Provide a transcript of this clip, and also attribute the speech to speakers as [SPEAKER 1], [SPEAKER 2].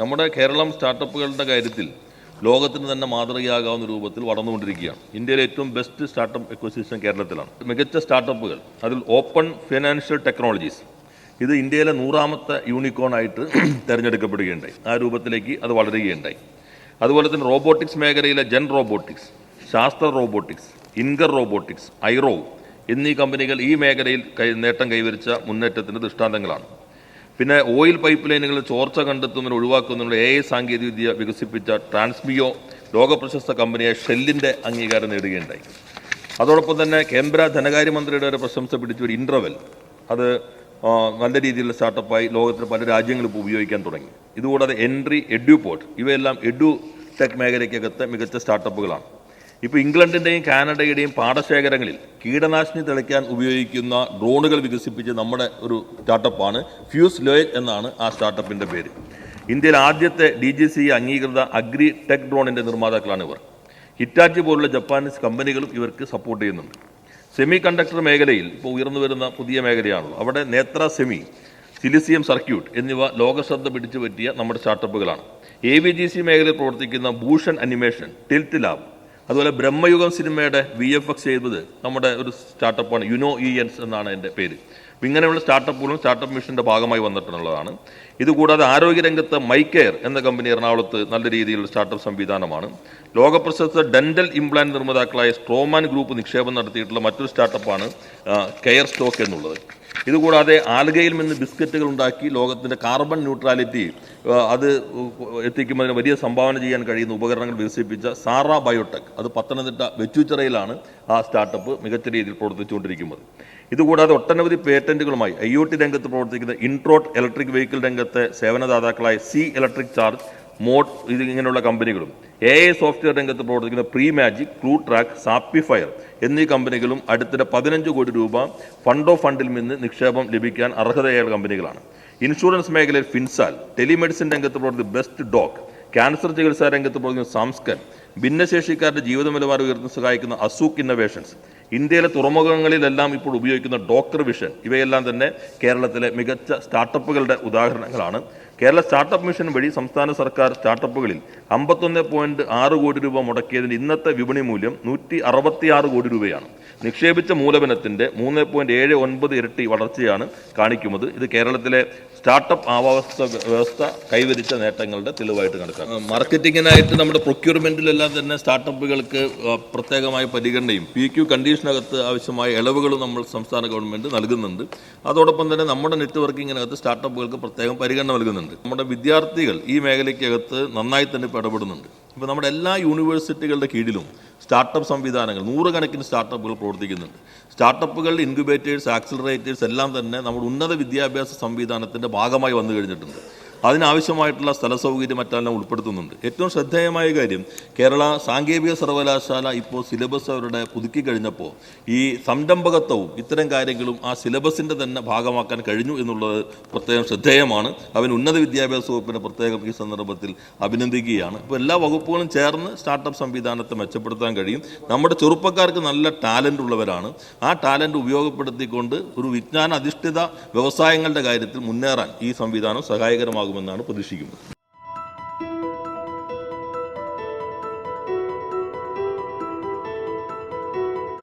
[SPEAKER 1] നമ്മുടെ കേരളം സ്റ്റാർട്ടപ്പുകളുടെ കാര്യത്തിൽ ലോകത്തിന് തന്നെ മാതൃകയാകാവുന്ന രൂപത്തിൽ വളർന്നുകൊണ്ടിരിക്കുകയാണ്. ഇന്ത്യയിലെ ഏറ്റവും ബെസ്റ്റ് സ്റ്റാർട്ടപ്പ് എക്കോസിസ്റ്റം കേരളത്തിലാണ്. മികച്ച സ്റ്റാർട്ടപ്പുകൾ അതിൽ ഓപ്പൺ ഫിനാൻഷ്യൽ ടെക്നോളജീസ് ഇത് ഇന്ത്യയിലെ നൂറാമത്തെ യൂണിക്കോൺ ആയിട്ട് തിരഞ്ഞെടുക്കപ്പെടുകയുണ്ടായി. ആ രൂപത്തിലേക്ക് അത് വളരുകയുണ്ടായി. അതുപോലെ തന്നെ റോബോട്ടിക്സ് മേഖലയിലെ Gen robotics Sastra robotics Inker robotics ഐറോ എന്നീ കമ്പനികൾ ഈ മേഖലയിൽ നേട്ടം കൈവരിച്ച മുന്നേറ്റത്തിന്റെ ദൃഷ്ടാന്തങ്ങളാണ്. പിന്നെ ഓയിൽ പൈപ്പ് ലൈനുകളിൽ ചോർച്ച കണ്ടെത്തുന്നതിന് ഒഴിവാക്കുന്നതിനുള്ള എ ഐ സാങ്കേതികവിദ്യ വികസിപ്പിച്ച ട്രാൻസ്മിയോ ലോകപ്രശസ്ത കമ്പനിയായ ഷെല്ലിന്റെ അംഗീകാരം നേടുകയുണ്ടായി. അതോടൊപ്പം തന്നെ കേന്ദ്ര ധനകാര്യമന്ത്രിയുടെ ഒരു പ്രശംസ പിടിച്ച ഒരു ഇന്റർവെൽ അത് നല്ല രീതിയിലുള്ള സ്റ്റാർട്ടപ്പായി ലോകത്തിലെ പല രാജ്യങ്ങളും ഇപ്പോൾ ഉപയോഗിക്കാൻ തുടങ്ങി. ഇതുകൂടാതെ എൻട്രി എഡ്യൂപോർട്ട് ഇവയെല്ലാം എഡ്യൂ ടെക് മേഖലയ്ക്കകത്തെ മികച്ച സ്റ്റാർട്ടപ്പുകളാണ്. ഇപ്പോൾ ഇംഗ്ലണ്ടിന്റെയും കാനഡയുടെയും പാടശേഖരങ്ങളിൽ കീടനാശിനി തെളിക്കാൻ ഉപയോഗിക്കുന്ന ഡ്രോണുകൾ വികസിപ്പിച്ച് നമ്മുടെ ഒരു സ്റ്റാർട്ടപ്പാണ് ഫ്യൂസ് ലോയ് എന്നാണ് ആ സ്റ്റാർട്ടപ്പിന്റെ പേര്. ഇന്ത്യയിൽ ആദ്യത്തെ ഡി ജി സി അംഗീകൃത അഗ്രി ടെക് ഡ്രോണിന്റെ നിർമ്മാതാക്കളാണ് ഇവർ. ഹിറ്റാച്ചി പോലുള്ള ജപ്പാനീസ് കമ്പനികളും ഇവർക്ക് സപ്പോർട്ട് ചെയ്യുന്നുണ്ട്. സെമി കണ്ടക്ടർ മേഖലയിൽ ഇപ്പോൾ ഉയർന്നു വരുന്ന പുതിയ മേഖലയാണല്ലോ. അവിടെ നേത്ര സെമി സിലിസിയം സർക്യൂട്ട് എന്നിവ ലോകശ്രദ്ധ പിടിച്ചു പറ്റിയ നമ്മുടെ സ്റ്റാർട്ടപ്പുകളാണ്. എ വി ജി സി മേഖലയിൽ പ്രവർത്തിക്കുന്ന ഭൂഷൺ അനിമേഷൻ ടിൽറ്റ് ലാബ് അതുപോലെ ബ്രഹ്മയുഗം സിനിമയുടെ വി എഫ് എക്സ് ചെയ്തത് നമ്മുടെ ഒരു സ്റ്റാർട്ടപ്പാണ് യുനോ ഇ എൻസ് എന്നാണ് എന്റെ പേര്. ഇങ്ങനെയുള്ള സ്റ്റാർട്ടപ്പുകളും സ്റ്റാർട്ടപ്പ് മിഷന്റെ ഭാഗമായി വന്നിട്ടുള്ളതാണ്. ഇതുകൂടാതെ ആരോഗ്യരംഗത്ത് കെയർ എന്ന കമ്പനി എറണാകുളത്ത് നല്ല രീതിയിലുള്ള സ്റ്റാർട്ടപ്പ് സംവിധാനമാണ്. ലോകപ്രശസ്ത ഡെന്റൽ ഇംപ്ലാന്റ് നിർമ്മാതാക്കളായ സ്ട്രോമാൻ ഗ്രൂപ്പ് നിക്ഷേപം നടത്തിയിട്ടുള്ള മറ്റൊരു സ്റ്റാർട്ടപ്പാണ് കെയർ സ്റ്റോക്ക് എന്നുള്ളത്. ഇതുകൂടാതെ ആൽഗയിൽ നിന്ന് ബിസ്ക്കറ്റുകൾ ഉണ്ടാക്കി ലോകത്തിന്റെ കാർബൺ ന്യൂട്രാലിറ്റി അത് എത്തിക്കുന്നതിന് വലിയ സംഭാവന ചെയ്യാൻ കഴിയുന്ന ഉപകരണങ്ങൾ വികസിപ്പിച്ച സാറ ബയോടെക്. അത് പത്തനംതിട്ട വെച്ചുച്ചിറയിലാണ് ആ സ്റ്റാർട്ടപ്പ് മികച്ച രീതിയിൽ പ്രവർത്തിച്ചുകൊണ്ടിരിക്കുന്നത്. ഇതുകൂടാതെ ഒട്ടനവധി പേറ്റന്റുകളുമായി ഐ ഒ ടി രംഗത്ത് പ്രവർത്തിക്കുന്ന ഇൻട്രോട്ട് ഇലക്ട്രിക് വെഹിക്കിൾ രംഗത്തെ സേവനദാതാക്കളായ സി ഇലക്ട്രിക് ചാർജ് മോഡ് ഇത് ഇങ്ങനെയുള്ള കമ്പനികളും. എ ഐ സോഫ്റ്റ്വെയർ രംഗത്ത് പ്രവർത്തിക്കുന്ന പ്രീ മാജിക് ക്രൂ ട്രാക്ക് സാപ്പിഫയർ എന്നീ കമ്പനികളും അടുത്തിടെ പതിനഞ്ച് കോടി രൂപ ഫണ്ട് ഓഫ് ഫണ്ടിൽ നിന്ന് നിക്ഷേപം ലഭിക്കാൻ അർഹതയായ കമ്പനികളാണ്. ഇൻഷുറൻസ് മേഖലയിൽ ഫിൻസാൽ ടെലിമെഡിസിൻ രംഗത്ത് പ്രവർത്തിക്കുന്ന ബെസ്റ്റ് ഡോക് ക്യാൻസർ ചികിത്സാ രംഗത്ത് പ്രവർത്തിക്കുന്ന സാംസ്കൻ ഭിന്നശേഷിക്കാരുടെ ജീവിത നിലവാരം ഉയർത്താൻ സഹായിക്കുന്ന അസൂക്ക് ഇന്നവേഷൻസ് ഇന്ത്യയിലെ തുറമുഖങ്ങളിലെല്ലാം ഇപ്പോൾ ഉപയോഗിക്കുന്ന ഡോക്ടർ വിഷൻ ഇവയെല്ലാം തന്നെ കേരളത്തിലെ മികച്ച സ്റ്റാർട്ടപ്പുകളുടെ ഉദാഹരണങ്ങളാണ്. കേരള സ്റ്റാർട്ടപ്പ് മിഷൻ വഴി സംസ്ഥാന സർക്കാർ സ്റ്റാർട്ടപ്പുകളിൽ അമ്പത്തൊന്ന് പോയിന്റ് ആറ് കോടി രൂപ മുടക്കിയതിന്റെ ഇന്നത്തെ വിപണി മൂല്യം നൂറ്റി അറുപത്തിയാറ് കോടി രൂപയാണ്. നിക്ഷേപിച്ച മൂലധനത്തിന്റെ മൂന്ന് പോയിന്റ് ഏഴ് ഒൻപത് ഇരട്ടി വളർച്ചയാണ് കാണിക്കുന്നത്. ഇത് കേരളത്തിലെ സ്റ്റാർട്ടപ്പ് ആവാസ വ്യവസ്ഥ കൈവരിച്ച നേട്ടങ്ങളുടെ തെളിവായിട്ട് കണക്കാക്കാം. മാർക്കറ്റിങ്ങിനായിട്ട് നമ്മുടെ പ്രൊക്യൂർമെന്റിലെല്ലാം തന്നെ സ്റ്റാർട്ടപ്പുകൾക്ക് പ്രത്യേകമായ പരിഗണനയും പി ക്യു കണ്ടീഷനകത്ത് ആവശ്യമായ ഇളവുകളും നമ്മൾ സംസ്ഥാന ഗവൺമെന്റ് നൽകുന്നുണ്ട്. അതോടൊപ്പം തന്നെ നമ്മുടെ നെറ്റ്വർക്കിങ്ങിനകത്ത് സ്റ്റാർട്ടപ്പുകൾക്ക് പ്രത്യേകം പരിഗണന നൽകുന്നുണ്ട്. നമ്മുടെ വിദ്യാർത്ഥികൾ ഈ മേഖലയ്ക്കകത്ത് നന്നായി തന്നെ ഇപ്പോൾ ഇടപെടുന്നുണ്ട്. ഇപ്പോൾ നമ്മുടെ എല്ലാ യൂണിവേഴ്സിറ്റികളുടെ കീഴിലും സ്റ്റാർട്ടപ്പ് സംവിധാനങ്ങൾ നൂറുകണക്കിന് സ്റ്റാർട്ടപ്പുകൾ പ്രവർത്തിക്കുന്നുണ്ട്. സ്റ്റാർട്ടപ്പുകൾ ഇൻക്യുബേറ്റേഴ്സ് ആക്സിലറേറ്റേഴ്സ് എല്ലാം തന്നെ നമ്മുടെ ഉന്നത വിദ്യാഭ്യാസ സംവിധാനത്തിന്റെ ഭാഗമായി വന്നു കഴിഞ്ഞിട്ടുണ്ട്. അതിനാവശ്യമായിട്ടുള്ള സ്ഥല സൗകര്യം മറ്റെല്ലാം ഉൾപ്പെടുത്തുന്നുണ്ട്. ഏറ്റവും ശ്രദ്ധേയമായ കാര്യം കേരള സാങ്കേതിക സർവകലാശാല ഇപ്പോൾ സിലബസ് അവരുടെ പുതുക്കി കഴിഞ്ഞപ്പോൾ ഈ സംരംഭകത്വവും ഇത്തരം കാര്യങ്ങളും ആ സിലബസിന്റെ തന്നെ ഭാഗമാക്കാൻ കഴിഞ്ഞു എന്നുള്ളത് പ്രത്യേകം ശ്രദ്ധേയമാണ്. അവൻ ഉന്നത വിദ്യാഭ്യാസ വകുപ്പിനെ പ്രത്യേകം ഈ സന്ദർഭത്തിൽ അഭിനന്ദിക്കുകയാണ്. ഇപ്പോൾ എല്ലാ വകുപ്പുകളും ചേർന്ന് സ്റ്റാർട്ടപ്പ് സംവിധാനത്തെ മെച്ചപ്പെടുത്താൻ കഴിയും. നമ്മുടെ ചെറുപ്പക്കാർക്ക് നല്ല ടാലന്റ് ഉള്ളവരാണ്. ആ ടാലന്റ് ഉപയോഗപ്പെടുത്തിക്കൊണ്ട് ഒരു വിജ്ഞാന അധിഷ്ഠിത വ്യവസായങ്ങളുടെ കാര്യത്തിൽ മുന്നേറാൻ ഈ സംവിധാനം സഹായകരമാകുമെന്നാണ് പ്രതീക്ഷിക്കുന്നത്.